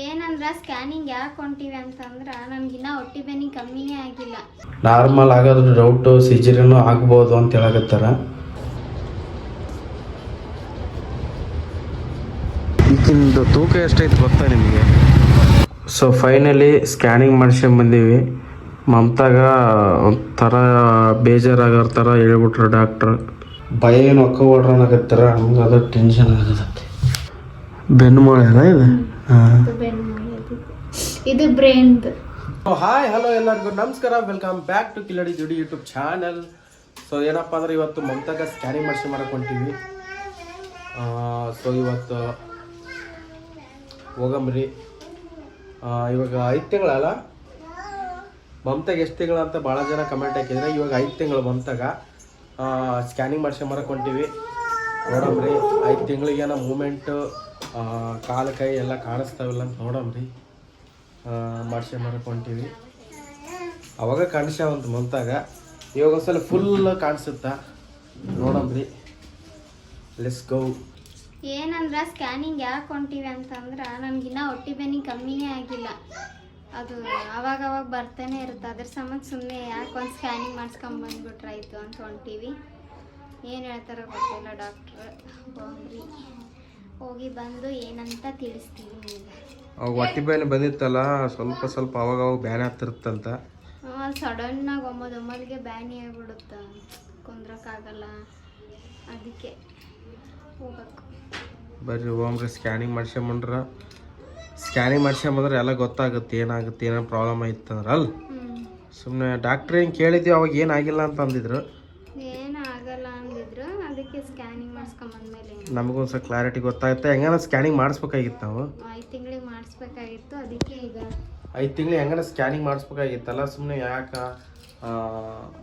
ಏನಂದ್ರ ಸ್ಕ್ಯಾನಿಂಗ್ ಯಾಕೆ ಹೊಂಟಿವಿ ಅಂತಂದ್ರ ಇನ್ನ ಹೊಟ್ಟಿ ಬೆನ್ನಿ ಕಮ್ಮಿನೇ ಆಗಿಲ್ಲ. ನಾರ್ಮಲ್ ಆಗೋದ್ರ ಡೌಟು ಸಿಜರಿನು ಆಗ್ಬೋದು ಅಂತ ಹೇಳಕತ್ತಾರ. ಈಗಿಂದು ತೂಕ ಎಷ್ಟೈತೆ ಗೊತ್ತಾ ನಿಮಗೆ? ಸೊ ಫೈನಲಿ ಸ್ಕ್ಯಾನಿಂಗ್ ಮಾಡ್ಸ್ಕೊಂಡ್ ಬಂದೀವಿ. ಮಮತಾಗ ಒಂಥರ ಬೇಜಾರಾಗೋ ಥರ ಹೇಳ್ಬಿಟ್ರು ಡಾಕ್ಟ್ರ್ ಭಯ ಏನು ಒಕ್ಕ ಓಡ್ರನ್ನಾಗತ್ತಾರ ನಮ್ಗೆ ಅದು ಟೆನ್ಷನ್ ಆಗತ್ತೆ ಬೆನ್ನು ಮೊಳೆ ಅಲ್ಲ ಇದು ಇದು ಬ್ರೇನ್ದು ಹಾಯ್ ಹಲೋ ಎಲ್ಲರಿಗೂ. ನಮಸ್ಕಾರ. Welcome back to Kiladi Judi YouTube channel so ಏನಪ್ಪ ಅಂದ್ರೆ ಇವತ್ತು ಮಮತಾಗ ಸ್ಕ್ಯಾನಿಂಗ್ ಮಾಡಿಸಿ ಮಾಡಕ್ಕೆ ಹೊಂಟೀವಿ ಸೊ ಇವತ್ತು ಹೋಗಂಬ್ರಿ ಆ, ಇವಾಗ ಐದು ತಿಂಗಳಲ್ಲ? ಮಮತಾಗ ಎಷ್ಟು ತಿಂಗಳು ಅಂತ ಭಾಳ ಜನ ಕಮೆಂಟ್ ಹಾಕಿದ್ರೆ ಇವಾಗ ಐದು ತಿಂಗಳು ಮಮತಾಗ ಸ್ಕ್ಯಾನಿಂಗ್ ಮಾಡಿಸಿ ಹೊಂಟೀವಿ ನೋಡಮ್ರಿ ಐದು ತಿಂಗಳಿಗೇನೋ ಮೂಮೆಂಟು ಕಾಲು ಕೈ ಎಲ್ಲ ಕಾಣಿಸ್ತಾವಿಲ್ಲ ಅಂತ ನೋಡಮ್ರಿ. ಮಾಡಿಸಿ ಮಾಡಕ್ಕೆ ಹೊಂಟೀವಿ. ಅವಾಗ ಕಾಣಿಸ್ಯಾವಂತ ಮಂತಾಗ. ಇವಾಗ ಒಂದ್ಸಲ ಫುಲ್ ಕಾಣಿಸುತ್ತಾ? ನೋಡಮ್ರಿ. ಲೆಸ್ ಗೌ ಏನಂದ್ರೆ ಸ್ಕ್ಯಾನಿಂಗ್ ಯಾಕೆ ಹೊಂಟಿವಿ ಅಂತಂದ್ರೆ ನನಗಿನ್ನ ಹೊಟ್ಟಿ ಬೆನ್ನಿ ಕಮ್ಮಿನೇ ಆಗಿಲ್ಲ. ಅದು ಅವಾಗ ಅವಾಗ ಬರ್ತಾನೆ ಇರುತ್ತೆ. ಅದ್ರ ಸಂಬಂಧ ಸುಮ್ಮನೆ ಯಾಕೆ ಒಂದು ಸ್ಕ್ಯಾನಿಂಗ್ ಮಾಡಿಸ್ಕೊಂಡ್ ಬಂದ್ಬಿಟ್ರಾಯ್ತು ಅಂತ ಹೊಂಟೀವಿ. ಏನು ಹೇಳ್ತಾರೋ ಗೊತ್ತಿಲ್ಲ ಡಾಕ್ಟ್ರ್. ಹೋಗಿ ಬಂದು ಏನಂತ ತಿಳಿಸ್ತೀವಿ ನಿಮಗೆ ಅವಾಗ ಹೊಟ್ಟಿ ಬೇನೆ ಬಂದಿತ್ತಲ್ಲ ಸ್ವಲ್ಪ ಸ್ವಲ್ಪ ಅವಾಗ ಅವಾಗ ಬ್ಯಾನೆ ಆಗ್ತಿರುತ್ತಂತ? ಸಡನ್ನಾಗಿ ಒಮ್ಮದ ಒಮ್ಮದಿಗೆ ಬ್ಯಾನಿ ಆಗ್ಬಿಡುತ್ತ? ಕುಂದ್ರಕ್ಕಾಗಲ್ಲ. ಅದಕ್ಕೆ ಹೋಗಬೇಕು. ಬರ್ರಿ ಹೋಗ್ರಿ ಸ್ಕ್ಯಾನಿಂಗ್ ಮಾಡ್ಸ್ಕೊಂಬಂದ್ರ ಸ್ಕ್ಯಾನಿಂಗ್ ಮಾಡ್ಸ್ಕೊಂಬಂದ್ರೆ ಎಲ್ಲ ಗೊತ್ತಾಗುತ್ತೆ ಏನಾಗುತ್ತೆ ಏನೋ ಪ್ರಾಬ್ಲಮ್ ಅಲ್ಲ? ಹ್ಞೂ ಸುಮ್ಮನೆ ಡಾಕ್ಟ್ರ್ ಏನು ಕೇಳಿದ್ವಿ ಅವಾಗ ಏನಾಗಿಲ್ಲ ಅಂತ ಅಂದಿದ್ರು ಏನು ಆಗಲ್ಲ ಅಂದಿದ್ರು ಅದಕ್ಕೆ ಸ್ಕ್ಯಾನಿಂಗ್ ಮಾಡಿಸ್ಕೊಂಬಂದ್ಮೇಲೆ ನಮಗೊಂದು ಸ್ವಲ್ಪ ಕ್ಲಾರಿಟಿ ಗೊತ್ತಾಗುತ್ತೆ. ಹೆಂಗಾನ ಸ್ಕ್ಯಾನಿಂಗ್ ಮಾಡಿಸ್ಬೇಕಾಗಿತ್ತು ನಾವು? ಐದು ತಿಂಗಳಿಗೆ ಮಾಡಿಸ್ಬೇಕಾಗಿತ್ತು ಅದಕ್ಕೆ ಈಗ ಐದು ತಿಂಗಳು ಹೆಂಗಾರ ಸ್ಕ್ಯಾನಿಂಗ್ ಮಾಡಿಸ್ಬೇಕಾಗಿತ್ತಲ್ಲ? ಸುಮ್ಮನೆ ಯಾಕೆ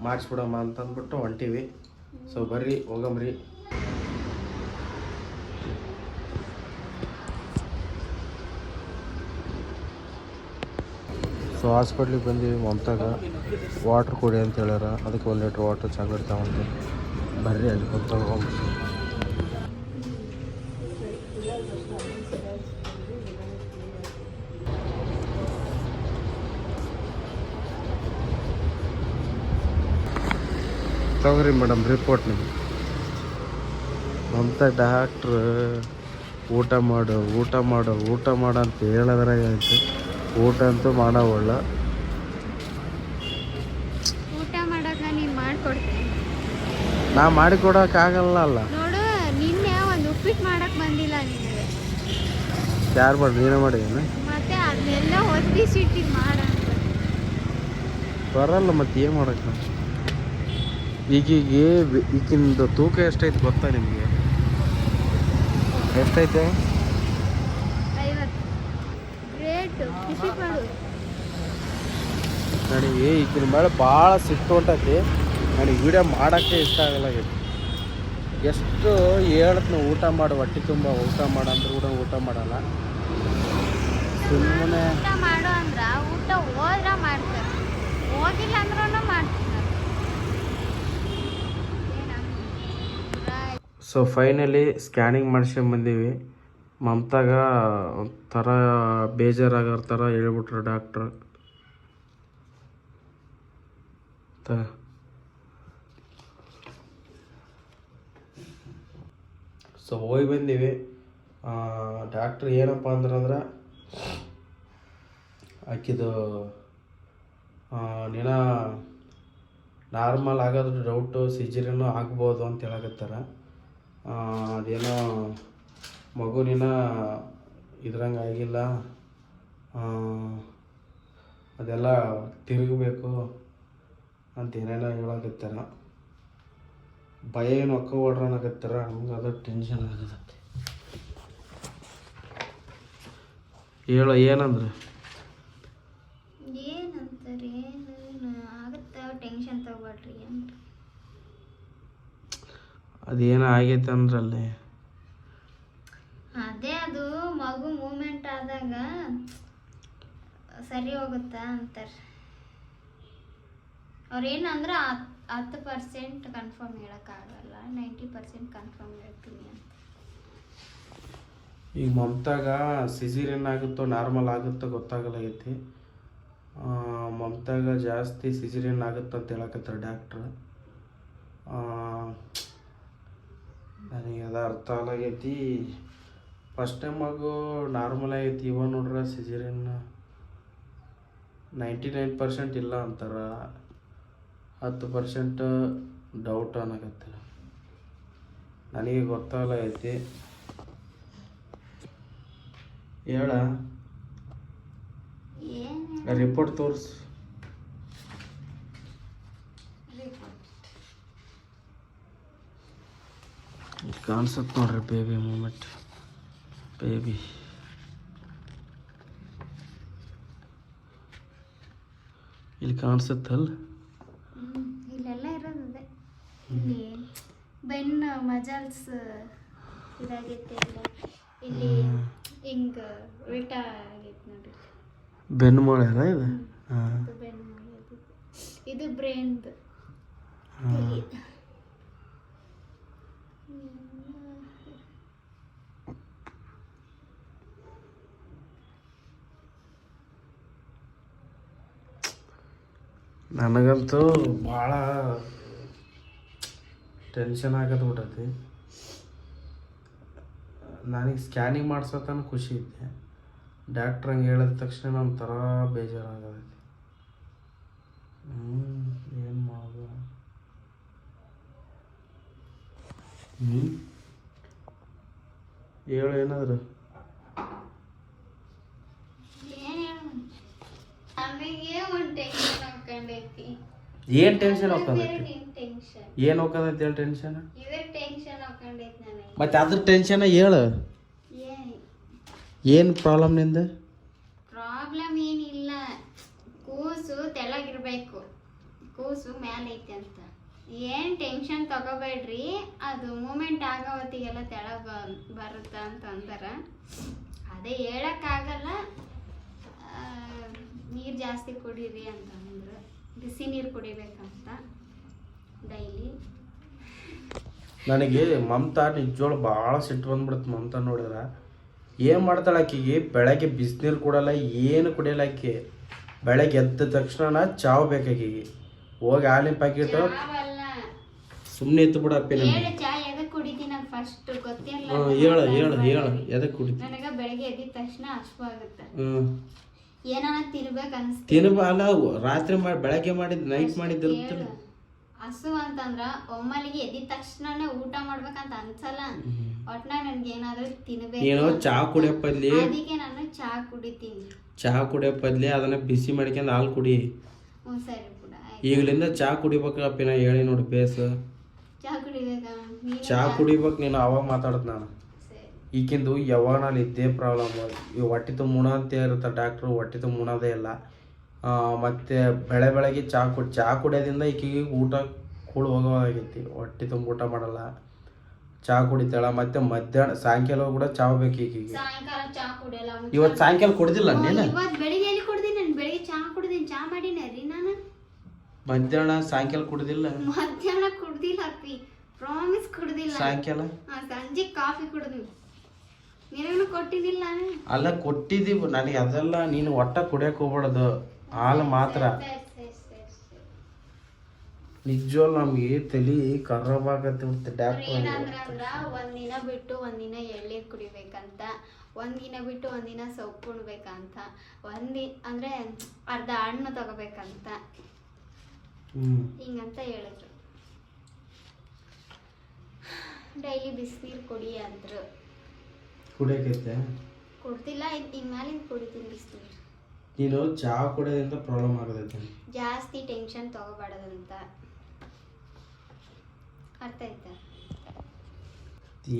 ಮಾಡಿಸ್ಬಿಡಮ್ಮ ಅಂತ ಅಂದ್ಬಿಟ್ಟು ಹೊಂಟೀವಿ. ಸೊ ಬರ್ರಿ ಹೋಗಮ್ರಿ. ಸೊ ಹಾಸ್ಪಿಟ್ಲಿಗೆ ಬಂದೀವಿ ಮಮತಾಗ ವಾಟ್ರ್ ಕೊಡಿ ಅಂತ ಹೇಳ್ಯಾರ. ಅದಕ್ಕೆ ಒಂದು ಲೀಟ್ರ್ ವಾಟ್ರ್ ಚಾಕ್ಲೇಟ್ ತಗೊಂಡು. ಬರ್ರಿ ಅಲ್ಲಿ ಬಂದು ತಗೊಂಡು ತಗೋರಿ ಮೇಡಮ್ ರಿಪೋರ್ಟ್ ನಿಮ್ಗೆ. ಅಂತ ಡಾಕ್ಟ್ರ್ ಊಟ ಮಾಡು ಊಟ ಮಾಡು ಊಟ ಮಾಡು ಅಂತ ಹೇಳೋದ್ರಾಗ ಊಟ ಅಂತೂ ಮಾಡೋವಲ್ಲ. ಊಟ ಮಾಡಕ್ಕೆ ನೀನು ಮಾಡಿಕೊಡ್ತೀನಿ. ನಾ ಮಾಡಿಕೊಡೋಕ್ಕಾಗಲ್ಲ ಅಲ್ಲ. ನೋಡು ನಿನ್ನೆ ಒಂದು ಉಪ್ಪಿಟ್ಟು ಮಾಡಕ್ಕೆ ಬಂದಿಲ್ಲ ನಿನಗೆ ಯಾರು ಮಾಡಿ ನೀನೇ ಮಾಡಿದೇನೆ? ಮತ್ತೆ ಅದನ್ನೆಲ್ಲ ಬರಲ್ಲ ಮತ್ತೆ ಏನು ಮಾಡೋಕ್ಕೆ ಈಗೀಗ ಈಗಿಂದು ತೂಕ ಎಷ್ಟೈತೆ ಗೊತ್ತಾ ನಿಮಗೆ? ಎಷ್ಟೈತೆ ನನಗೆ ಈಗಿನ ಮೇಲೆ ಭಾಳ ಸಿಟ್ಟು ಹೊಂಟೈತಿ ನನಗೆ ವಿಡಿಯೋ ಮಾಡೋಕ್ಕೆ ಇಷ್ಟ ಆಗಲ್ಲ ಎಷ್ಟು ಹೇಳ್ತೀನಿ ಊಟ ಮಾಡು ಹೊಟ್ಟೆ ತುಂಬ ಊಟ ಮಾಡು ಅಂದ್ರೆ ಕೂಡ ಊಟ ಮಾಡಲ್ಲ. ಸುಮ್ಮನೆ ಊಟ ಮಾಡು ಅಂದ್ರ ಊಟ ಹೋದ್ರ ಮಾಡ್ತಾರೆ. ಹೋಗಿಲ್ಲ ಅಂದ್ರೂ ಮಾಡ್ತಾರೆ. ಸೊ ಫೈನಲಿ ಸ್ಕ್ಯಾನಿಂಗ್ ಮಾಡ್ಸ್ಕೊಂಡು ಬಂದೀವಿ. ಮಮತಾಗ ಒಂಥರ ಬೇಜಾರಾಗೋ ಥರ ಹೇಳ್ಬಿಟ್ರು ಡಾಕ್ಟ್ರ್ ತ. ಸೊ ಹೋಗಿ ಬಂದೀವಿ. ಡಾಕ್ಟ್ರ್ ಏನಪ್ಪ ಅಂದ್ರಂದ್ರೆ, ಆಕಿದು ನೀನ ನಾರ್ಮಲ್ ಆಗೋದ್ರ ಡೌಟು ಸಿಜರಿನೂ ಆಗ್ಬೋದು ಅಂತ ಹೇಳಕತ್ತಾರ. ಅದೇನೋ ಮಗುನಿನ ಇದ್ರಂಗೆ ಆಗಿಲ್ಲ. ಅದೆಲ್ಲ ತಿರುಗಬೇಕು ಅಂತ ಏನೇನೋ ಹೇಳಕತ್ತಾರ. ಭಯ ಏನು ಒಕ್ಕ ಓಡ್ರನ್ನಕತ್ತಾರ ನಮ್ಗೆ ಅದು ಟೆನ್ಷನ್ ಆಗತ್ತೆ. ಹೇಳ, ಏನಂದ್ರೆ? ಏನಂತಾರೆ? ಟೆನ್ಷನ್ ತಗೊಳ್ರಿ ಅದೇನೋ ಆಗೈತೆ ಅಂದ್ರಲ್ಲಿ? ಅದೇ ಅದು ಮಗು ಮೂಮೆಂಟ್ ಆದಾಗ ಸರಿ ಹೋಗುತ್ತಾ ಅಂತಾರೆ. ಅವ್ರೇನಂದ್ರೆ ಹತ್ತು ಪರ್ಸೆಂಟ್ ಕನ್ಫರ್ಮ್ ಹೇಳೋಕ್ಕಾಗಲ್ಲ ನೈಂಟಿ ಪರ್ಸೆಂಟ್ ಕನ್ಫರ್ಮ್ ಹೇಳ್ತೀನಿ ಅಂತ. ಈಗ ಮಮತಾಗ ಸಿಸಿರಿಯನ್ ಆಗುತ್ತೋ ನಾರ್ಮಲ್ ಆಗುತ್ತೋ ಗೊತ್ತಾಗಲಾಗೈತಿ ಮಮತಾಗ ಜಾಸ್ತಿ ಸಿಸಿರಿಯನ್ ಆಗುತ್ತೆ ಅಂತ ಹೇಳಕತ್ತಾರೆ ಡಾಕ್ಟ್ರ್. ನನಗೆ ಅದು ಅರ್ಥ ಆಗೈತಿ ಫಸ್ಟ್ ಟೈಮ್ ಮಗು ನಾರ್ಮಲ್ ಆಗೈತಿ. ಇವ ನೋಡ್ರೆ ಸಿಜರಿನ್ ನೈಂಟಿ ನೈನ್ ಪರ್ಸೆಂಟ್ ಇಲ್ಲ ಅಂತಾರೆ. ಹತ್ತು ಪರ್ಸೆಂಟ್ ಡೌಟ್ ಅನ್ನಕತ್ತಾರೆ ನನಗೆ ಗೊತ್ತಾಗಲಾಗೈತಿ. ಹೇಳ. ರಿಪೋರ್ಟ್ ತೋರಿಸು. ಕಾಣಿಸುತ್ತೆ ನೋಡ್ರಿ ಬೇಬಿ ಮೂಮೆಂಟ್ ಬೇಬಿ ಇಲ್ಲಿ ಕಾಣಿಸುತ್ತಲ್ಲ ಇಲ್ಲೆಲ್ಲ ಇರೋದಿದೆ ಇಲ್ಲಿ ಬೆನ್ನು ಮಜಲ್ಸ್ ಇದಾಗೈತೆ ಇಲ್ಲಿ ಹಿಂಗ ಉಲ್ಟಾ ಆಗೈತೆ ನೋಡಿ ಬೆನ್ನು ಮೊಳೆ ಅಲ್ಲ ಇದು? ಇದು ಬೆನ್ನು ಇದು ಬ್ರೇನ್ದು ನನಗಂತೂ ಭಾಳ ಟೆನ್ಷನ್ ಆಗದು ಬಿಟ್ಟೈತಿ ನನಗೆ ಸ್ಕ್ಯಾನಿಂಗ್ ಮಾಡ್ಸೋತನ ಖುಷಿ ಇದ್ದೆ ಡಾಕ್ಟ್ರ್ ಹಂಗೆ ಹೇಳಿದ ತಕ್ಷಣ ಒಂಥರ ಬೇಜಾರಾಗದೈತಿ ಹ್ಞೂ ಏನು ಮಾಡೋದು ಹ್ಞೂ ಹೇಳು, ಏನಾದ್ರು? ಏನ್ ಟೆನ್ಷನ್ ಹೋಗ್ತದೈತಿ? ಏನು ಹೋಗ್ತದೈತಿ ಹೇಳಿ ಟೆನ್ಷನ್ ಮತ್ತೆ ಅದ್ರ ಟೆನ್ಷನ್ ಹೇಳು. ಏನ್ ಪ್ರಾಬ್ಲಮ್ನಿಂದ? ಪ್ರಾಬ್ಲಮ್ ಏನಿಲ್ಲ. ಕೂಸು ತೆಳಗಿರ್ಬೇಕು. ಕೂಸು ಮ್ಯಾಲೆ ಐತೆ ಅಂತ. ಏನ್ ಟೆನ್ಷನ್ ತಗೋಬೇಡ್ರಿ. ಅದು ಮೂಮೆಂಟ್ ಆಗೋ ಹೊತ್ತಿಗೆಲ್ಲ ತೆಳಗೆ ಬರುತ್ತ ಅಂತ ಅಂತಾರ ಅದೇ ಹೇಳಕ್ಕಾಗಲ್ಲ. ನೀರು ಜಾಸ್ತಿ ಕುಡೀರಿ ಅಂತ ಅಂದ್ರೆ. ಬಿಸಿ ನೀರು ಕುಡಿಬೇಕಂತ ಡೈಲಿ. ನನಗೆ ಮಮತಾ ನಿಜವಾಳು ಭಾಳ ಸಿಟ್ಟು ಬಂದ್ಬಿಡುತ್ತೆ ಮಮತಾ ನೋಡಿದ್ರೆ ಏನು ಮಾಡ್ತಾಳೆ ಆಕಿಗೆ? ಬೆಳಗ್ಗೆ ಬಿಸಿನೀರು ಕೊಡಲ್ಲ ಏನು ಕುಡಿಯಲ್ಲ ಆಕೆ. ಬೆಳಗ್ಗೆ ಎದ್ದ ತಕ್ಷಣ ಚಾವ್ ಬೇಕಾಕಿಗೆ ಹೋಗಿ ಹಾಲಿನ ಪ್ಯಾಕೆಟ್ ಸುಮ್ಮನೆ ಬಿಡ ಅಪ್ಪಿ ನಮ್ಗೆ ಹೇಳು ಚಾ ಎದಕ್ ಕುಡಿತೀನಿ ನಾನು ಫಸ್ಟ್ ಗೊತ್ತಿಲ್ಲ ಹ್ಞೂ ಹೇಳು ಹೇಳು ಹೇಳು ಎದಕ್ಕೆ ಕುಡಿತಿ? ನನಗೆ ಬೆಳಗ್ಗೆ ಎದ್ದಿದ ತಕ್ಷಣ ಹಸ್ವು ಆಗುತ್ತೆ. ಹ್ಞೂ ಏನಾನ ತಿನ್ಬೇಕು ಅನ್ಸ್ತಿ ತಿನ್ಬ ರಾತ್ರಿ ಮಾಡಿ ಬೆಳಗ್ಗೆ ಮಾಡಿದ್ದು ನೈಟ್ ಮಾಡಿದ್ದು ಇರುತ್ತಲ್ಲ ಹಸು ಅಂತಂದ್ರ ಒಮ್ಮಲಿಗೆ ಎದ್ದಿದ ತಕ್ಷಣನೇ ಊಟ ಮಾಡ್ಬೇಕಂತ ಅನ್ಸಲ್ಲ. ಒಟ್ನಾಗ ನನ್ಗೆ ಏನಾದ್ರೂ ತಿನ್ಬೇಕು. ನೀನು ಚಾ ಕುಡಿಯೋ ಬದ್ಲಿ ಅದಕ್ಕೆ ನಾನು ಚಾ ಕುಡಿತೀನಿ. ಚಹಾ ಕುಡಿಯೋ ಬದ್ಲಿ ಅದನ್ನ ಬಿಸಿ ಮಾಡ್ಕೊಂಡು ಹಾಲು ಕುಡಿ. ಹ್ಞೂ ಸರಿ ಬಿಡ ಆಯ್ತು. ಈಗಲಿಂದ ಚಹಾ ಕುಡಿಬೇಕಪ್ಪ ನಾ ಹೇಳಿ ನೋಡಿ ಬೇಸ್. ಚಾ ಕುಡಿಬೇಕಾ? ನೀನು ಅವಾಗ ಮಾತಾಡತ್ ನಾನು. ಈಕಿಂದು ಈಗಿಂದು ಯಾವಾಗ ನಾನು ಇದ್ದೇ ಪ್ರಾಬ್ಲಮ್. ಈ ಹೊಟ್ಟೆ ತುಂಬ ಉಣ ಅಂತ ಇರುತ್ತೆ ಡಾಕ್ಟ್ರು ಹೊಟ್ಟೆ ತುಂಬ ಉಣೋದೇ ಇಲ್ಲ ಮತ್ತು ಬೆಳೆ ಬೆಳಗ್ಗೆ ಚಾ ಕುಡಿ ಚಾ ಕುಡಿಯೋದ್ರಿಂದ ಈಕಿಗೆ ಊಟ ಕೂಳು ಹೋಗೋವಾಗೈತಿ ಹೊಟ್ಟೆ ತುಂಬ ಊಟ ಮಾಡಲ್ಲ. ಚಾ ಕುಡಿತಾಳ. ಮತ್ತೆ ಮಧ್ಯಾಹ್ನ ಸಾಯಂಕಾಲ ಕೂಡ ಚಾ ಬೇಕು ಈಕಿಗೆ. ಇವತ್ತು ಸಾಯಂಕಾಲ ಕುಡಿದಿಲ್ಲ ನೀನು? ಮಧ್ಯಾಹ್ನ ಸಾಯಂಕಾಲ ಕುಡಿದಿಲ್ಲ. ಪ್ರಾಮಿಸ್ ಕುಡಿದಿಲ್ಲ. ಸಾಯಂಕಾಲ? ಸಂಜೆ ಕಾಫಿ ಕುಡಿದ್ವಿ. ನಿನಗೂ ಕೊಟ್ಟಿದ್ದಿಲ್ಲ? ಅಲ್ಲ ಕೊಟ್ಟಿದ್ದೀವಿ. ನನಗೆ ಅದೆಲ್ಲ ನೀನು ಒಟ್ಟ ಕುಡಿಯಕ್ಕೆ ಹೋಗ್ಬಾರ್ದು. ಹಾಲು ಮಾತ್ರ. ಸರಿ, ನಮಗೆ ತಲೆ ಖರಾಬ್ ಆಗತ್ತೆ ಅವ್ರು ಡಾಕ್ಟರ್. ಒಂದಿನ ಬಿಟ್ಟು ಒಂದಿನ ಎಳ್ನೀರ್ ಕುಡಿಬೇಕಂತ ಒಂದಿನ ಬಿಟ್ಟು ಒಂದಿನ ಸೊಪ್ಪು ಉಣ್ಬೇಕಂತ ಒಂದಿ ಅಂದ್ರೆ ಅರ್ಧ ಹಣ್ಣು ತಗೋಬೇಕಂತ. ಹಿಂಗಂತ ಹೇಳಿದ್ರು. ಡೈಲಿ ಬಿಸಿನೀರು ಕುಡಿ ಅಂದ್ರು. ಕುಡಿಯಕ್ಕೆ ಕೊಡ್ತಿಲ್ಲ ಇನ್ಮೇಲಿಂದ ಕುಡಿತೀನಿ ಬಿಸಿನೀರು. ನೀನು ಚಹಾ ಕುಡಿಯೋದ್ರಿಂದ ಪ್ರಾಬ್ಲಮ್ ಆಗದೈತೆ. ಜಾಸ್ತಿ ಟೆನ್ಷನ್ ತಗೋಬಾರ್ದಂತ. ಅರ್ಥ ಆಯ್ತಾ?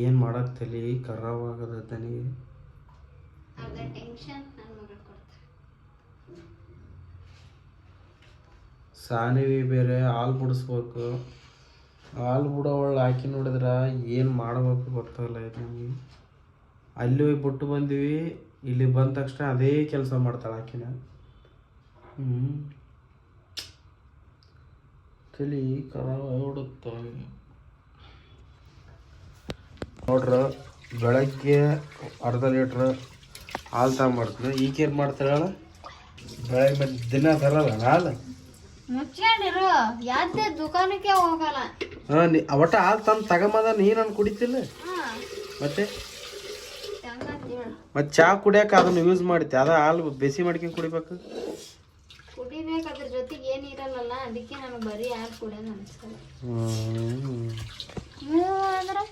ಏನು ಮಾಡಕ್ ತಲೆ? ಖರಾಬ್ ಆಗದೈತೆ ನನಗೆ ಅರ್ಧ ಟೆನ್ಷನ್ ನನ್ನ ಮಗಳು ಕೊಡ್ತಾರೆ ಸಾನಿವಿ ಬೇರೆ ಹಾಲು ಬಿಡಿಸ್ಬೇಕು ಹಾಲು ಬಿಡೋವಳು ಹಾಕಿ ನೋಡಿದ್ರೆ ಏನು ಮಾಡಬೇಕು ಗೊತ್ತಾಗಲ್ಲ ನಮಗೆ. ಅಲ್ಲಿ ಹೋಗಿ ಬಿಟ್ಟು ಬಂದೀವಿ, ಇಲ್ಲಿ ಬಂದ ತಕ್ಷಣ ಅದೇ ಕೆಲಸ ಮಾಡ್ತಾಳೆ ಆಕಿನ. ಹ್ಞೂ ತಲೆ ಖರಾಬ್ ಆಗ್ಬಿಡುತ್ತ ನೋಡ್ರ, ಬೆಳಗ್ಗೆ ಅರ್ಧ ಲೀಟ್ರ್ ಹಾಲು ತಗೊಂಬರ್ತೀನಿ ಈಗೇನು ಮಾಡ್ತಾಳೆ? ಬೆಳಗ್ಗೆ ಮತ್ತೆ ದಿನ ತರಲ್ಲ ಹಾಲು? ಮುಚ್ಕೊಂಡಿರು. ಯಾವ್ದೇ ದುಕಾನಕ್ಕೆ ಹೋಗಲ್ಲ. ಹಾಂ ನೀ ಒಟ್ಟು ಹಾಲು ತಂದು ತಗೊಂಬಂದ ನೀ ನಾನು ಕುಡಿತಿಲ್ಲ? ಮತ್ತೆ? ಮತ್ತೆ ಚಹಾ ಕುಡಿಯೋಕೆ ಅದನ್ನು ಯೂಸ್ ಮಾಡ್ತಿ. ಅದ ಹಾಲು ಬಿಸಿ ಮಾಡ್ಕೊಂಡು ಕುಡಿಬೇಕು? ಕುಡಿಬೇಕು ಅದ್ರ ಜೊತೆಗೆ ಏನು ಇರಲ್ಲಲ್ಲ ಅದಕ್ಕೆ ನನಗೆ ಬರೀ ಹಾಲು ಕುಡಿಯೋದು ಅನ್ಸಲ್ಲ. ಹ್ಞೂ ಅಂದ್ರೆ?